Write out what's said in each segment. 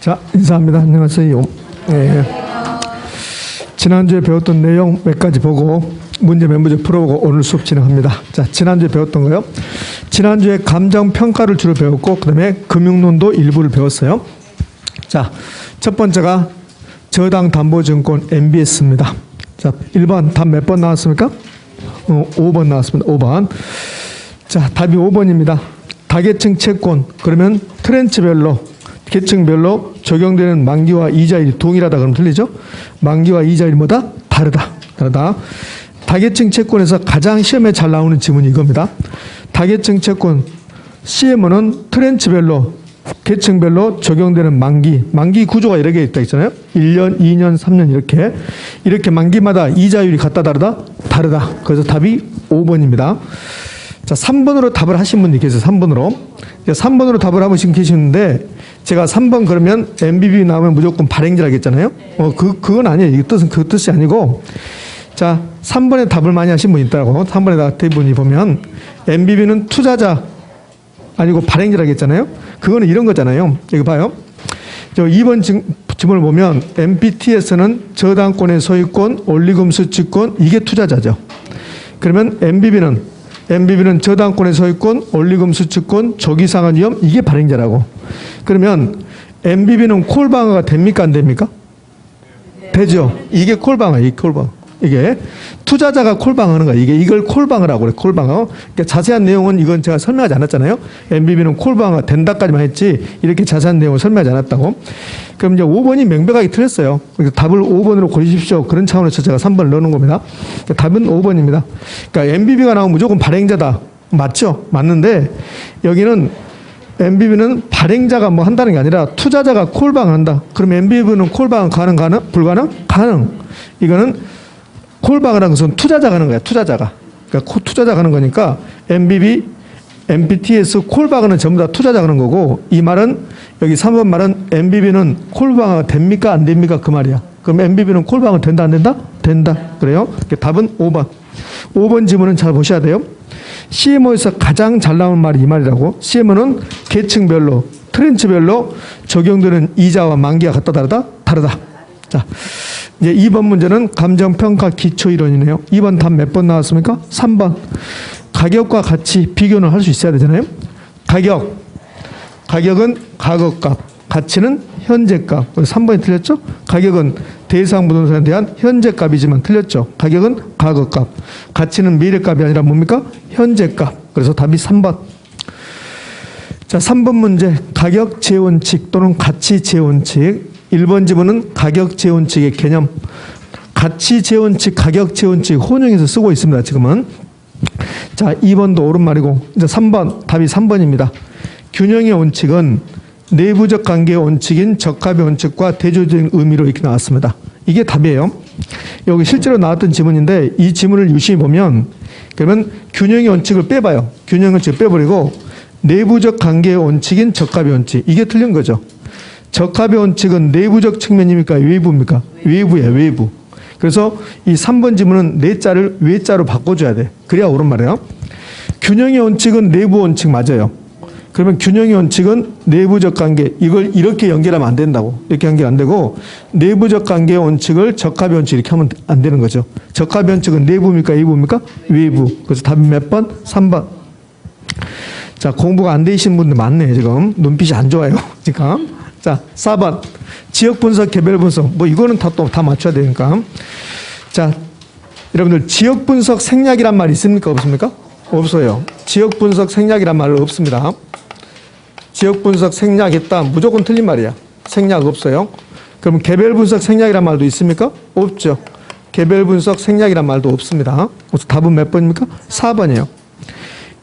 자, 인사합니다. 안녕하세요. 예. 지난주에 배웠던 내용 몇 가지 보고 문제 몇 문제 풀어보고 오늘 수업 진행합니다. 자, 지난주에 배웠던 거요. 지난주에 감정 평가를 주로 배웠고 그다음에 금융론도 일부를 배웠어요. 자, 첫 번째가 저당 담보증권 MBS입니다. 자, 1번 답 몇 번 나왔습니까? 어, 5번 나왔습니다. 5번. 자, 답이 5번입니다. 다계층 채권 그러면 트렌치별로 계층별로 적용되는 만기와 이자율이 동일하다 그러면 틀리죠? 만기와 이자율이 뭐다? 다르다. 다르다. 다계층 채권에서 가장 시험에 잘 나오는 지문이 이겁니다. 다계층 채권 CM은 트렌치별로 계층별로 적용되는 만기, 만기 구조가 여러 개 있다 있잖아요. 1년, 2년, 3년 이렇게 이렇게 만기마다 이자율이 같다 다르다? 다르다. 그래서 답이 5번입니다. 자, 3번으로 답을 하신 분이 계세요. 3번으로. 3번으로 답을 하고 지금 계시는데 제가 3번 그러면 MBB 나오면 무조건 발행지라고 했잖아요. 어, 그, 그건 아니에요. 이 뜻은 그 뜻이 아니고 자, 3번에 답을 많이 하신 분이 있다고. 3번에 대부분이 보면 MBB는 투자자 아니고 발행지라고 했잖아요. 그거는 이런 거잖아요. 이거 봐요. 저 2번 질- 질문을 보면 MBT에서는 저당권의 소유권, 올리금 수취권 이게 투자자죠. 그러면 MBB는 MBB는 저당권의 소유권, 올리금 수취권, 조기상한 위험 이게 발행자라고. 그러면 MBB는 콜방어가 됩니까 안 됩니까? 되죠. 이게 콜방어, 이 콜방어. 이게 투자자가 콜방어는 거야. 이게 이걸 콜방어라고 그래. 콜방어. 그러니까 자세한 내용은 이건 제가 설명하지 않았잖아요. MBB는 콜방어 된다까지만 했지 이렇게 자세한 내용을 설명하지 않았다고. 그럼 이제 5번이 명백하게 틀렸어요. 그래서 답을 5번으로 고르십시오. 그런 차원에서 제가 3번을 넣는 겁니다. 그러니까 답은 5번입니다. 그러니까 MBB가 나오면 무조건 발행자다. 맞죠? 맞는데 여기는 MBB는 발행자가 뭐 한다는 게 아니라 투자자가 콜방을 한다. 그럼 MBB는 콜방 가능 가능 불가능 가능. 이거는 하는 것은 투자자가 하는 거야. 투자자가. 그러니까 코- 투자자가 하는 거니까 MBB, MBTS 콜방은 전부 다 투자자가 하는 거고 이 말은 여기 3번 말은 MBB는 콜방가 됩니까 안 됩니까 그 말이야. 그럼 MBB는 콜방은 된다 안 된다? 된다. 그래요? 답은 5번. 5번 지문은 잘 보셔야 돼요. CMO에서 가장 잘 나오는 말이 이 말이라고. CMO는 계층별로, 트렌치별로 적용되는 이자와 만기가 같다 다르다? 다르다. 자, 이제 2번 문제는 감정평가 기초이론이네요. 2번 답 몇 번 나왔습니까? 3번. 가격과 같이 비교는 할 수 있어야 되잖아요. 가격. 가격은 과거값, 가치는 현재값. 3번이 틀렸죠? 가격은 대상 부동산에 대한 현재값이지만 틀렸죠. 가격은 과거값, 가치는 미래값이 아니라 뭡니까? 현재값. 그래서 답이 3번. 자, 3번 문제 가격 재원칙 또는 가치 재원칙. 1번 지문은 가격 재원칙의 개념. 가치 재원칙, 가격 재원칙 혼용해서 쓰고 있습니다. 지금은. 자, 2번도 옳은 말이고 이제 3번 답이 3번입니다. 균형의 원칙은 내부적 관계의 원칙인 적합의 원칙과 대조적인 의미로 이렇게 나왔습니다. 이게 답이에요. 여기 실제로 나왔던 지문인데 이 지문을 유심히 보면 그러면 균형의 원칙을 빼봐요. 균형의 원칙을 빼버리고 내부적 관계의 원칙인 적합의 원칙 이게 틀린 거죠. 적합의 원칙은 내부적 측면입니까? 외부입니까? 외부예요. 외부. 그래서 이 3번 지문은 내자를 외자로 바꿔줘야 돼. 그래야 옳은 말이에요. 균형의 원칙은 내부 원칙 맞아요. 그러면 균형의 원칙은 내부적 관계 이걸 이렇게 연결하면 안 된다고 이렇게 연결 안 되고 내부적 관계의 원칙을 적합의 원칙 이렇게 하면 안 되는 거죠. 적합의 원칙은 내부입니까 외부입니까 외부. 그래서 답이 몇 번? 3번. 자 공부가 안 되신 분들 많네 지금 눈빛이 안 좋아요 지금. 자 4번 지역 분석 개별 분석 뭐 이거는 다 또 다 맞춰야 되니까. 자 여러분들 지역 분석 생략이란 말 있습니까 없습니까? 없어요. 지역 분석 생략이란 말 없습니다. 지역 분석 생략했다 무조건 틀린 말이야. 생략 없어요. 그럼 개별 분석 생략이란 말도 있습니까? 없죠. 개별 분석 생략이란 말도 없습니다. 답은 몇 번입니까? 4번이에요.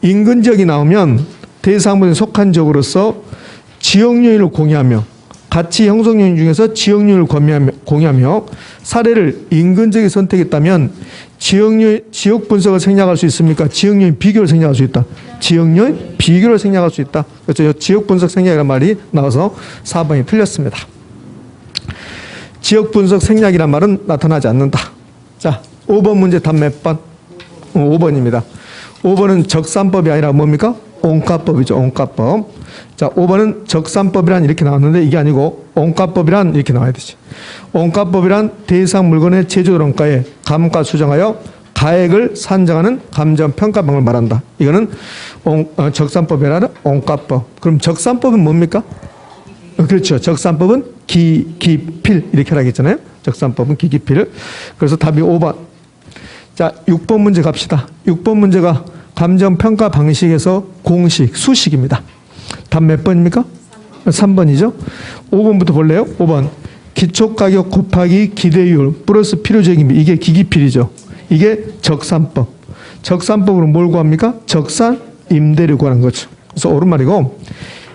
인근 지역이 나오면 대상분에 속한 지역으로서 지역요인을 공유하며 가치 형성 요인 중에서 지역 요인을 공유하며, 공유하며 사례를 인근 지역에 선택했다면 지역요 지역 분석을 생략할 수 있습니까? 지역 요인 비교를 생략할 수 있다. 지역 요인 비교를 생략할 수 있다. 이 지역 분석 생략이라는 말이 나와서 4번이 틀렸습니다. 지역 분석 생략이란 말은 나타나지 않는다. 자, 5번 문제 답 몇 번? 어, 5번입니다. 5번은 적산법이 아니라 뭡니까? 온가법이죠. 온가법. 자, 5번은 적산법이란 이렇게 나왔는데 이게 아니고 원가법이란 이렇게 나와야 되지. 원가법이란 대상 물건의 제조들 원가에 감가 수정하여 가액을 산정하는 감정 평가방을 말한다. 이거는 원- 어, 적산법이라는 원가법. 그럼 적산법은 뭡니까? 어, 그렇죠. 적산법은 기, 기필 이렇게 하라겠잖아요. 적산법은 기 기필. 그래서 답이 5번. 자, 6번 문제 갑시다. 6번 문제가 감정 평가 방식에서 공식 수식입니다. 답 몇 번입니까? 3번이죠. 5번부터 볼래요? 5번. 기초 가격 곱하기 기대율 플러스 필요적인 비. 이게 기기필이죠. 이게 적산법. 적산법으로 뭘 구합니까? 적산 임대료 구하는 거죠. 그래서 옳은 말이고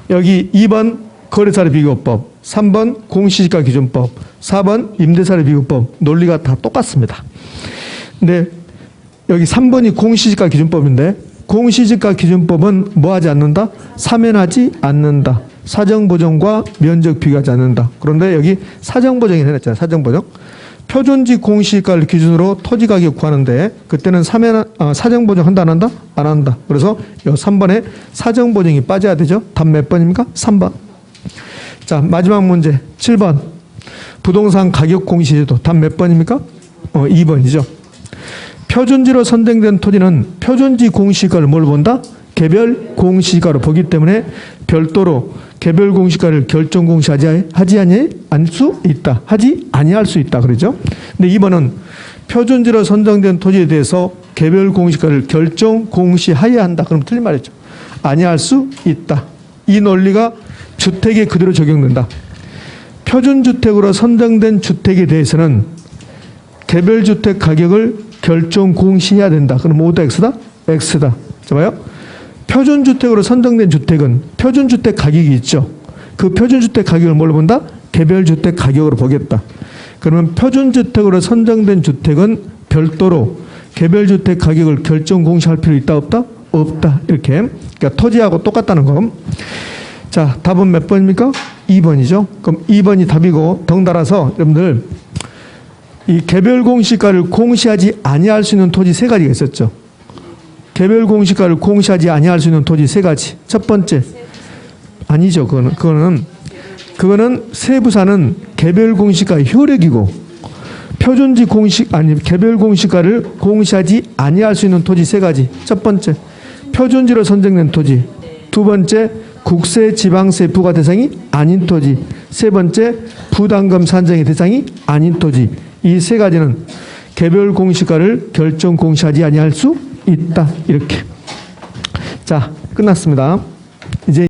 여기 2번 거래사례 비교법, 3번 공시지가 기준법, 4번 임대사례 비교법 논리가 다 똑같습니다. 근데 여기 3번이 공시지가 기준법인데 공시지가 기준법은 뭐 하지 않는다? 사면하지 않는다. 사정보정과 면적 비교하지 않는다. 그런데 여기 사정보정이 해놨잖아요. 사정보정. 표준지 공시지가를 기준으로 토지 가격 구하는데 그때는 사면 아, 사정 보정 한다 안 한다? 안 한다. 그래서 요 3번에 사정 보정이 빠져야 되죠. 답 몇 번입니까? 3번. 자, 마지막 문제 7번. 부동산 가격 공시제도 답 몇 번입니까? 어, 2번이죠. 표준지로 선정된 토지는 표준지 공시가를 뭘 본다? 개별 공시가로 보기 때문에 별도로 개별 공시가를 결정 공시하지 하지 아니 않수 있다. 하지 아니할 수 있다. 그러죠? 근데 이번은 표준지로 선정된 토지에 대해서 개별 공시가를 결정 공시하여야 한다. 그럼 틀린 말이죠. 아니할 수 있다. 이 논리가 주택에 그대로 적용된다. 표준주택으로 선정된 주택에 대해서는 개별주택 가격을 결정 공시해야 된다. 그럼 모두 X다? X다. 자, 봐요. 표준주택으로 선정된 주택은 표준주택 가격이 있죠. 그 표준주택 가격을 뭘로 본다? 개별주택 가격으로 보겠다. 그러면 표준주택으로 선정된 주택은 별도로 개별주택 가격을 결정 공시할 필요 있다 없다? 없다. 이렇게. 그러니까 토지하고 똑같다는 거. 자, 답은 몇 번입니까? 2번이죠. 그럼 2번이 답이고 덩달아서 여러분들 이 개별 공시가를 공시하지 아니할 수 있는 토지 세 가지가 있었죠. 개별 공시가를 공시하지 아니할 수 있는 토지 세 가지. 첫 번째 아니죠. 그거는 그거는 그거는 세부사는 개별 공시가 효력이고 표준지 공시 아니 개별 공시가를 공시하지 아니할 수 있는 토지 세 가지. 첫 번째 표준지로 선정된 토지. 두 번째 국세 지방세 부과 대상이 아닌 토지. 세 번째 부담금 산정의 대상이 아닌 토지. 이 세 가지는 개별 공시가를 결정 공시하지 아니할 수 있다. 이렇게. 자, 끝났습니다.